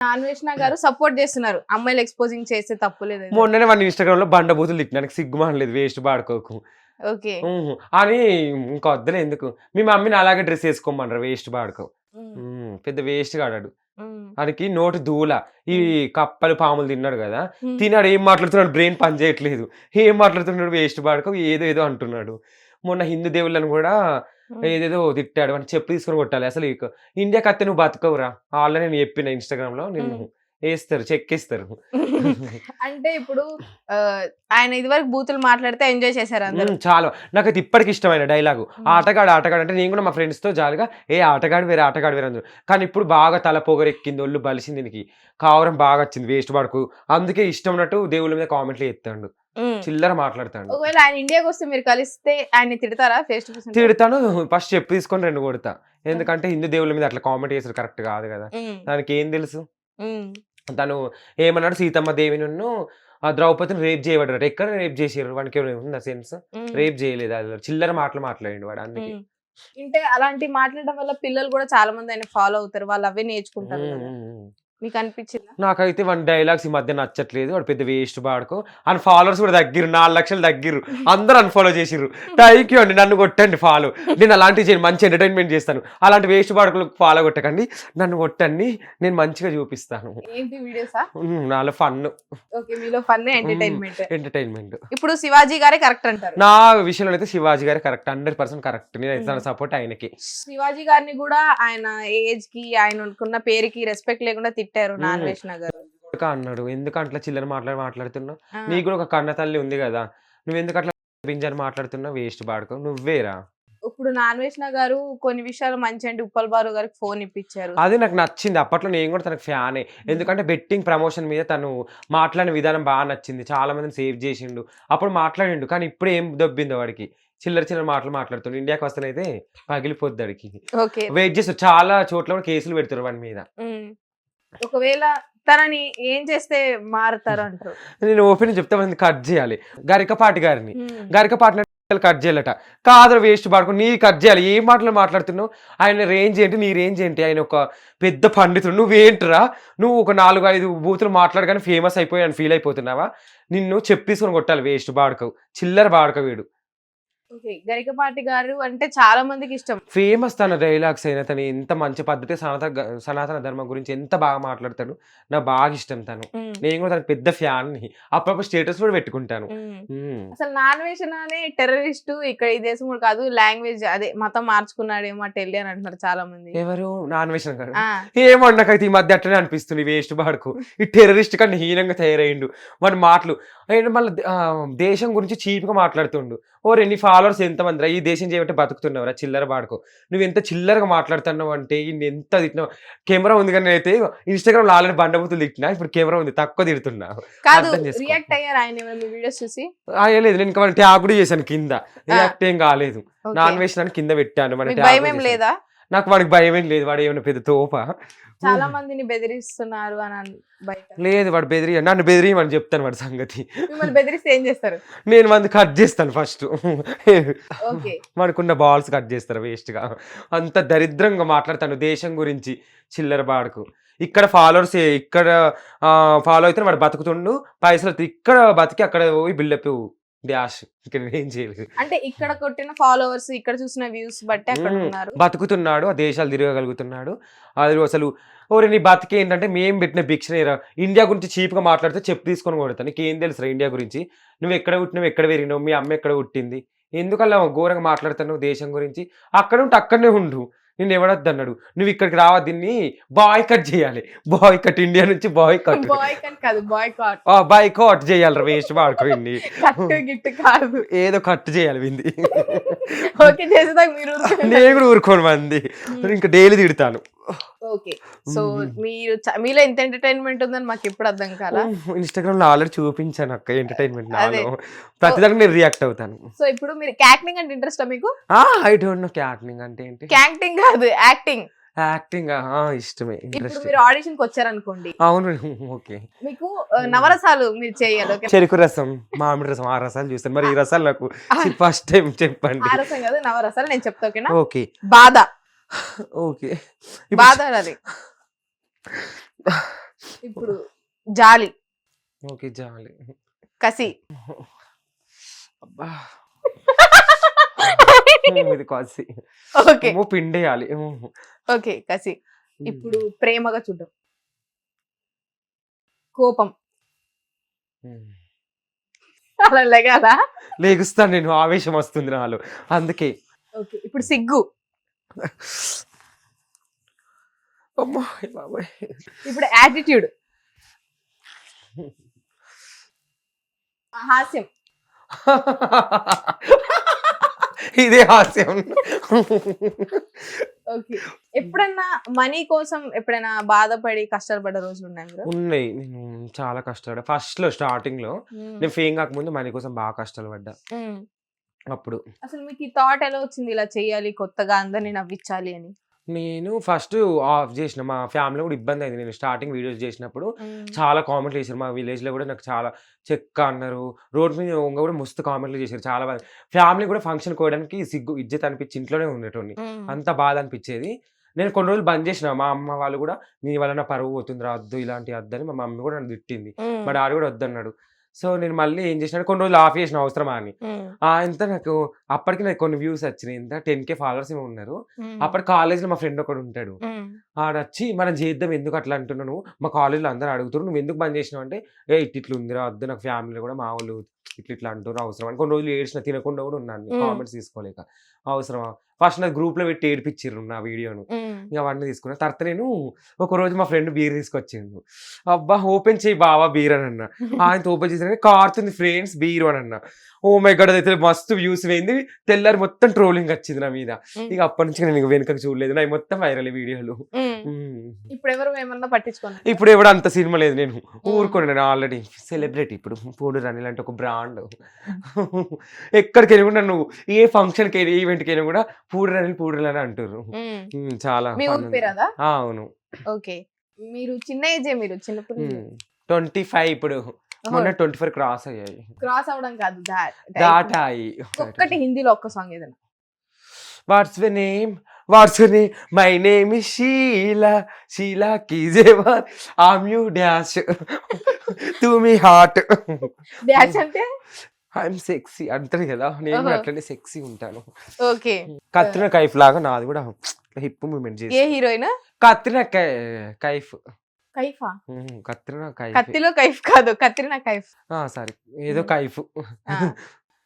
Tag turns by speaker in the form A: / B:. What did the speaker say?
A: అన్వేషణ గారు సపోర్ట్ చేస్తున్నారు. అమ్మాయిలు ఎక్స్పోజింగ్ చేస్తే తప్పు లేదు
B: మొన్ననే వాడిని ఇన్స్టాగ్రామ్లో బండబూతులు తిట్టినానికి సిగ్గుమానలేదు వేస్ట్ పాడుకోకు
A: ఓకే.
B: అని ఇంకా వద్దులే ఎందుకు? మీ మమ్మీని అలాగే డ్రెస్ వేసుకోమన్నారు వేస్ట్ పాడుకో పెద్ద వేస్ట్ కాడాడు వానికి నోటి దూల. ఈ కప్పలు పాములు తిన్నాడు కదా. తిన్నాడు ఏం మాట్లాడుతున్నాడు బ్రెయిన్ పని చేయట్లేదు. ఏం మాట్లాడుతున్నాడు వేస్ట్ పాడుకో ఏదో ఏదో అంటున్నాడు. మొన్న హిందూ దేవుళ్ళని కూడా ఏదేదో తిట్టాడు అని చెప్పు తీసుకొని కొట్టాలి అసలు ఇండియాకి అత్తే నువ్వు బతకవురా? ఆల్రెడీ నేను చెప్పిన ఇన్స్టాగ్రామ్లో
A: మ్మ్.
B: వేస్తారు చెక్కిస్తారు.
A: అంటే ఇప్పుడు ఆయన ఇదివరకు బూతులు మాట్లాడితే ఎంజాయ్ చేశారు అందరూ.
B: చాలా. నాకు అది ఇప్పటికి ఇష్టమైన డైలాగు ఆటగాడు ఆటగాడు అంటే నేను కూడా మా ఫ్రెండ్స్తో జాలిగా ఏ ఆటగాడు వేరే ఆటగాడు వేరే అందరు. కానీ ఇప్పుడు బాగా తల పొగరెక్కింది ఒళ్ళు బలిసింది దీనికి. కావరం బాగా వచ్చింది వేస్ట్ పడకు అందుకే ఇష్టం ఉన్నట్టు దేవుళ్ళ మీద కామెంట్లు ఎత్తాడు. చిల్లర మాట్లాడతాడు.
A: ఒకవేళ ఆయన ఇండియాకి వస్తే మీరు కలిస్తే ఆయన తిడతారా ఫేస్ టు ఫేస్
B: తిడతాను. ఫస్ట్ చెప్పు తీసుకొని రెండు కొడతా. ఎందుకంటే హిందూ దేవుళ్ళ మీద అట్లా కామెంట్ చేసారు కరెక్ట్ కాదు కదా. దానికి ఏం తెలుసు? తను ఏమన్నాడు? సీతమ్మ దేవిను ఆ ద్రౌపదిని రేప్ చేయబడ్డాడు. ఎక్కడ రేప్ చేసారు వానికి ఉందా సెన్స్ రేప్ చేయలేదు. అది చిల్లర మాటలు మాట్లాడండి వాడు అందుకే.
A: అంటే అలాంటి మాట్లాడడం వల్ల పిల్లలు కూడా చాలా మంది ఆయన ఫాలో అవుతారు. వాళ్ళు అవే నేర్చుకుంటారు. మీకు అనిపించిందా
B: నాకైతే వన్ డైలాగ్స్ ఈ మధ్య నచ్చట్లేదు. వాడు పెద్ద వేస్ట్ పాడుకో అని ఫాలోవర్స్ కూడా తగ్గిరు నాలుగు లక్షలు తగ్గిరు అందరూ అన్ఫాలో చేసిర్రు. థ్యాంక్ యూ అండి. నన్ను కొట్టండి ఫాలో నేను అలాంటివి చేయను. మంచి ఎంటర్టైన్మెంట్ చేస్తాను. అలాంటి వేస్ట్ పాడుకులకు ఫాలో కొట్టకండి. నన్ను కొట్టండి. నేను మంచిగా చూపిస్తాను.
A: ఏంటి వీడియోసా?
B: ఉమ్, నాలో ఫన్
A: ఓకే మీలో ఫన్ ఎంటర్టైన్మెంట్
B: ఎంటర్టైన్మెంట్
A: ఇప్పుడు శివాజీ గారే కరెక్ట్ అంటారు.
B: నా విషయంలో అయితే Shivaji garu correct hundred percent correct నేను సపోర్ట్ ఆయనకి.
A: శివాజీ గారిని కూడా ఆయన ఏజ్కి ఆయన అనుకున్న పేరుకి రెస్పెక్ట్ లేకుండా తిట్టారు
B: మ్మ్.
A: నాన్వేషణ గారు
B: కొడుకా అన్నాడు ఎందుకు అట్లా చిల్లర మాట్లాడి మాట్లాడుతున్నావు?
A: ఆ,
B: నీకు కూడా ఒక కన్న తల్లి ఉంది కదా నువ్వు ఎందుకు అట్లా పింజని మాట్లాడుతున్నావు? వేస్ట్ పాడుకో నువ్వేరా?
A: ఇప్పుడు నాన్వేషణ గారు కొన్ని విషయాలు మంచి అంటే ఉప్పల్ బారు గారికి ఫోన్ ఇప్పించారు.
B: అది నాకు నచ్చింది. అప్పట్లో నేను కూడా తనకు ఫ్యానే. ఎందుకంటే బెట్టింగ్ ప్రమోషన్ మీద తను మాట్లాడిన విధానం బాగా నచ్చింది. చాలా మందిని సేవ్ చేసిండు. అప్పుడు మాట్లాడిండు. కానీ ఇప్పుడు ఏం దొబ్బిందో వాడికి? చిల్లర చిల్లర మాటలు మాట్లాడుతుండు. ఇండియాకి వస్తేనైతే పగిలిపోద్ది వాడికి. వెయిట్ చేస్తారు చాలా చోట్ల కూడా కేసులు పెడతారు వాడి మీద.
A: ఒకవేళ తనని ఏం చేస్తే మారుతారు అంటారు
B: నేను ఓపెన్ చెప్తే మంది కట్ చేయాలి. గరికపాటి గారిని. గరికపాటి కట్ చేయాలట. కాదు వేస్ట్ పాడుకో నీ కట్ చేయాలి. ఏం మాటలు మాట్లాడుతున్నావు? ఆయన రేంజ్ ఏంటి? నీ రేంజ్ ఏంటి? ఆయన ఒక పెద్ద పండితుడు. నువ్వేంట్రా? నువ్వు ఒక నాలుగు ఐదు బూతులు మాట్లాడగానే ఫేమస్ అయిపోయి అని ఫీల్ అయిపోతున్నావా? నిన్ను చెప్పేసుకొని కొట్టాలి వేస్ట్ బాడుకవు. చిల్లర బాడుక వీడు.
A: గరికపాటి గారు అంటే చాలా మందికి ఇష్టం.
B: ఫేమస్ తన డైలాగ్స్ అయినా తను ఎంత మంచి పద్ధతి సనాతన సనాతన ధర్మం గురించి ఎంత బాగా మాట్లాడతాడు నాకు బాగా ఇష్టం తను. నేను కూడా తన పెద్ద ఫ్యాన్ని అప్పుడప్పుడు స్టేటస్ కూడా పెట్టుకుంటాను.
A: అసలు నాన్వేషన్ అనే టెర్రరిస్ట్ ఇక్కడ ఈ దేశం కూడా కాదు లాంగ్వేజ్ అదే మతం మార్చుకున్నాడేమో అటు వెళ్ళి అని అంటున్నారు చాలా మంది
B: ఎవరు? నాన్ వెజ్
A: ఆ,
B: ఏమో నాకైతే ఈ మధ్య అట్లనే అనిపిస్తుంది వేస్ట్ బాడుకు. ఈ టెర్రరిస్ట్ కన్నా హీనంగా తయారయ్యిండు. వాడి మాటలు మళ్ళీ దేశం గురించి చీప్గా మాట్లాడుతుండు. ఓ రెండు ఫాలోవర్స్ ఎంతమంది రా? ఈ దేశం చేయబట్టి బతుకుతున్నావురా చిల్లర బాడుకో నువ్వు ఎంత చిల్లరగా మాట్లాడుతున్నావు అంటే ఇన్ని ఎంత తిట్టినావు? కెమెరా ఉంది కానీ అయితే ఇన్స్టాగ్రామ్లో ఆల్రెడీ బండబూతులు తిట్టినా ఇప్పుడు కెమెరా ఉంది తక్కువ తిడుతున్నా.
A: రియాక్ట్ అయ్యారు ఆయన వీడియోస్ చూసి?
B: లేదు నేను ఇంకా ట్యాగ్ కూడా చేశాను కింద. రియాక్ట్ ఏం కాలేదు. నాన్ వెజ్ కింద పెట్టాను మన
A: భయం. లేదా?
B: నాకు వాడికి భయం ఏం లేదు వాడు ఏమైనా పెద్ద తోప.
A: చాలా మందిని బెదిరిస్తున్నారు అని అన్- బయట.
B: లేదు వాడు బెదిరి నన్ను బెదిరియమని చెప్తాను వాడి సంగతి.
A: మిమ్మల్ని బెదిరిస్తే ఏం చేస్తారు?
B: నేను మంది కట్ చేస్తాను ఫస్ట్. మనకున్న బాల్స్ కట్ చేస్తారు వేస్ట్గా. అంత దరిద్రంగా మాట్లాడతాను దేశం గురించి చిల్లర బాడుకు. ఇక్కడ ఫాలోవర్స్ ఇక్కడ ఫాలో అయితే వాడు బతుకుతుండు పైసలు. ఇక్కడ బతికి అక్కడ పోయి బిల్డప్ డాష్. ఇక్కడ ఏం చేయలేదు.
A: అంటే ఇక్కడ కొట్టిన ఫాలోవర్స్ ఇక్కడ చూసిన వ్యూస్ బట్టి అక్కడ
B: మ్మ్.
A: ఉన్నారు.
B: బతుకుతున్నాడు ఆ దేశాలు తిరగగలుగుతున్నాడు. అది అసలు ఓరే నీ బతికి ఏంటంటే మేము పెట్టిన భిక్షనేరా ఇండియా గురించి చీప్గా మాట్లాడితే చెప్పు తీసుకొని కొడతా నీకేం తెలుసురా ఇండియా గురించి? నువ్వు ఎక్కడ పుట్టినావు ఎక్కడ పెరిగినావు మీ అమ్మ ఎక్కడ పుట్టింది? ఎందుకలా ఘోరంగా మాట్లాడుతున్నావు దేశం గురించి? అక్కడ ఉంటే అక్కడనే ఉండు. నేను ఎవడద్దు అన్నాడు నువ్వు ఇక్కడికి రావద్దు దీన్ని? బాయ్ కట్ చేయాలి. బాయ్ కట్ ఇండియా నుంచి బాయ్ కట్
A: బాయ్ కట్ కాదు బాయ్ కాట్
B: బాయ్ కట్ చేయాలి వేస్ట్ వాడుకోండి ఏదో కట్ చేయాలి వింది. నేను కూడా ఊరుకోను మంది. ఇంకా డైలీ తిడతాను.
A: ఓకే. సో మీరు మీలో ఎంత ఎంటర్టైన్మెంట్ ఉందని మాకు ఎప్పుడు అర్థం కాలా?
B: ఇన్స్టాగ్రామ్లో ఆల్రెడీ చూపించాను అక్క ఎంటర్టైన్మెంట్. నాలో. ప్రతిదానికి నేను రియాక్ట్ అవుతాను.
A: సో ఇప్పుడు మీరు క్యాక్టింగ్ అంటే ఇంట్రెస్ట్ మీకు?
B: ఐ డోంట్ నో క్యాటింగ్ అంటే ఏంటి?
A: క్యాక్టింగ్ కాదు యాక్టింగ్.
B: యాక్టింగ్ ఇష్టమే
A: ఇప్పుడు
B: ఇంట్రెస్ట్.
A: మీరు ఆడిషన్కి వచ్చారనుకోండి.
B: అవును ఓకే.
A: మీకు నవరసాలు మీరు చేయాలి ఓకే?
B: చెరుకు రసం మామిడి రసం ఆ రసాలు చూస్తాను. మరి ఈ రసాలు నాకు ఫస్ట్ టైం చెప్పండి.
A: ఆ రసం కాదు నవరసాలు నేను చెప్తా ఓకేనా?
B: ఓకే.
A: బాధ
B: ఓకే.
A: బాధ అది ఇప్పుడు జాలి.
B: ఓకే జాలి.
A: కసి.
B: అబ్బా. ఇది కాసి.
A: ఓకే.
B: ఏమో పిండేయాలి.
A: ఓకే కసి. ఇప్పుడు ప్రేమగా చూడడం కోపం. అలా లెగాల?
B: లేగుస్తాను నేను ఆవేశం వస్తుంది నాలో. అందుకే.
A: ఓకే ఇప్పుడు సిగ్గు. ఇప్పుడు యాటిట్యూడ్ హాస్యం.
B: ఇదే హాస్యం.
A: ఓకే. ఎప్పుడన్నా మనీ కోసం ఎప్పుడైనా బాధపడి కష్టాలు పడ్డ రోజులు ఉన్నాయి
B: ఉన్నాయి. నేను చాలా కష్టపడ్డా. ఫస్ట్లో స్టార్టింగ్లో. నేను ఫేమ్ కాకముందు మనీ కోసం బాగా కష్టాలు పడ్డా. అప్పుడు.
A: అసలు మీకు ఈ థాట్ ఎలా వచ్చింది? ఇలా చేయాలి కొత్తగా అందరిని నవ్వించాలి అని.
B: నేను ఫస్ట్ ఆఫ్ చేసిన మా ఫ్యామిలీ కూడా ఇబ్బంది అయింది. నేను స్టార్టింగ్ వీడియోస్ చేసినప్పుడు చాలా కామెంట్లు చేశారు. మా విలేజ్లో కూడా నాకు చాలా చెక్క అన్నారు. రోడ్ మీద ఉంగ కూడా మస్తు కామెంట్లు చేశారు. చాలా బాగా ఫ్యామిలీ కూడా ఫంక్షన్ కోయడానికి సిగ్గు ఇజ్జత్ అనిపించి ఇంట్లోనే ఉండేటోని. అంత బాధ అనిపించేది. నేను కొన్ని రోజులు బంద్ చేసిన. మా అమ్మ వాళ్ళు కూడా నీ వల్ల నా పరువు పోతుంది వద్దు ఇలాంటి వద్దని మా మమ్మీ కూడా నన్ను తిట్టింది. మా డాడీ కూడా వద్దన్నాడు. సో నేను మళ్ళీ ఏం చేసిన కొన్ని రోజులు ఆఫ్ చేసిన అవసరమా అని. ఎంత నాకు అప్పటికి నాకు కొన్ని వ్యూస్ వచ్చినాయి. ఎంత టెన్ కే ఫాలోవర్స్ ఏమో ఉన్నారు. అప్పటి కాలేజ్లో మా ఫ్రెండ్ ఒకడు ఉంటాడు. ఆడొచ్చి మనం చేద్దాం ఎందుకు అట్లా అంటున్నావు నువ్వు? మా కాలేజ్లో అందరూ అడుగుతారు నువ్వు ఎందుకు బంద్ చేసినావు? అంటే ఏ ఇట్ ఇట్లా ఉందిరా వద్దు నాకు ఫ్యామిలీ కూడా మా వాళ్ళు ఇట్లా ఇట్లా అంటున్నారు అవసరం అని కొన్ని రోజులు ఏడ్చిన తినకుండా కూడా ఉన్నాను. కామెంట్స్ తీసుకోలేక. అవసరమా? ఫస్ట్ నా గ్రూప్లో పెట్టి ఏడిపించారు నా వీడియోను. ఇక అవన్నీ తీసుకున్నా. తర్వాత నేను ఒక రోజు మా ఫ్రెండ్ బీర్ తీసుకొచ్చిండు. అబ్బా ఓపెన్ చేయి బావా బీర్ అని అన్న. ఆయన ఓపెన్ చేసిన కారుతుంది ఫ్రెండ్స్ బీర్ అని అన్న. ఓ మై గడ్ అయితే మస్తు వ్యూస్ పోయింది. తెల్లారి మొత్తం ట్రోలింగ్ వచ్చింది నా మీద. ఇక అప్పటి నుంచి నేను వెనుకకు చూడలేదు. నా మొత్తం వైరల్ వీడియోలు.
A: ఇప్పుడు ఎవరు ఏమన్నా పట్టించుకోండి
B: ఇప్పుడు ఎవడు అంత సినిమా లేదు నేను. ఊరుకోండి నేను ఆల్రెడీ. సెలబ్రిటీ ఇప్పుడు. పూడు రని లాంటి ఒక బ్రాండ్ ఎక్కడికి వెళ్ళి కూడా నన్ను ఏ ఫంక్షన్కి వెళ్ళి ఈవెంట్కి వెళ్ళి కూడా పూడు రని పూడు రని అని అంటారు చాలా అవును.
A: ఓకే. మీరు చిన్న ఏజే మీరు చిన్నప్పుడు
B: ట్వంటీ ఫైవ్ ఇప్పుడు. మొన్న ట్వంటీ ఫోర్ క్రాస్ అయ్యాయి.
A: క్రాస్ అవడం కాదు that- that.
B: దాటాయి.
A: ఒక్కటి హిందీలో ఒక్క సాంగ్ ఏదైనా?
B: What's the name what's name my name Sheela Sheela కీజేవార్ I'm you dash to me heart.
A: Dash అంటే?
B: ఐఎమ్ సెక్సీ అంటారు కదా నేను. అట్లనే సెక్సీ ఉంటాను.
A: ఓకే.
B: కత్రిన కైఫ్ లాగా నాది కూడా హిప్ మూమెంట్
A: ఏ
B: చేసి
A: హీరోయిన్?
B: కత్రిన కై- కైఫ్.
A: కైఫా?
B: కత్రిన కైఫ్.
A: కత్తిలో కైఫ్ కాదు కత్రినా కైఫ్.
B: సారీ ఏదో కైఫ్.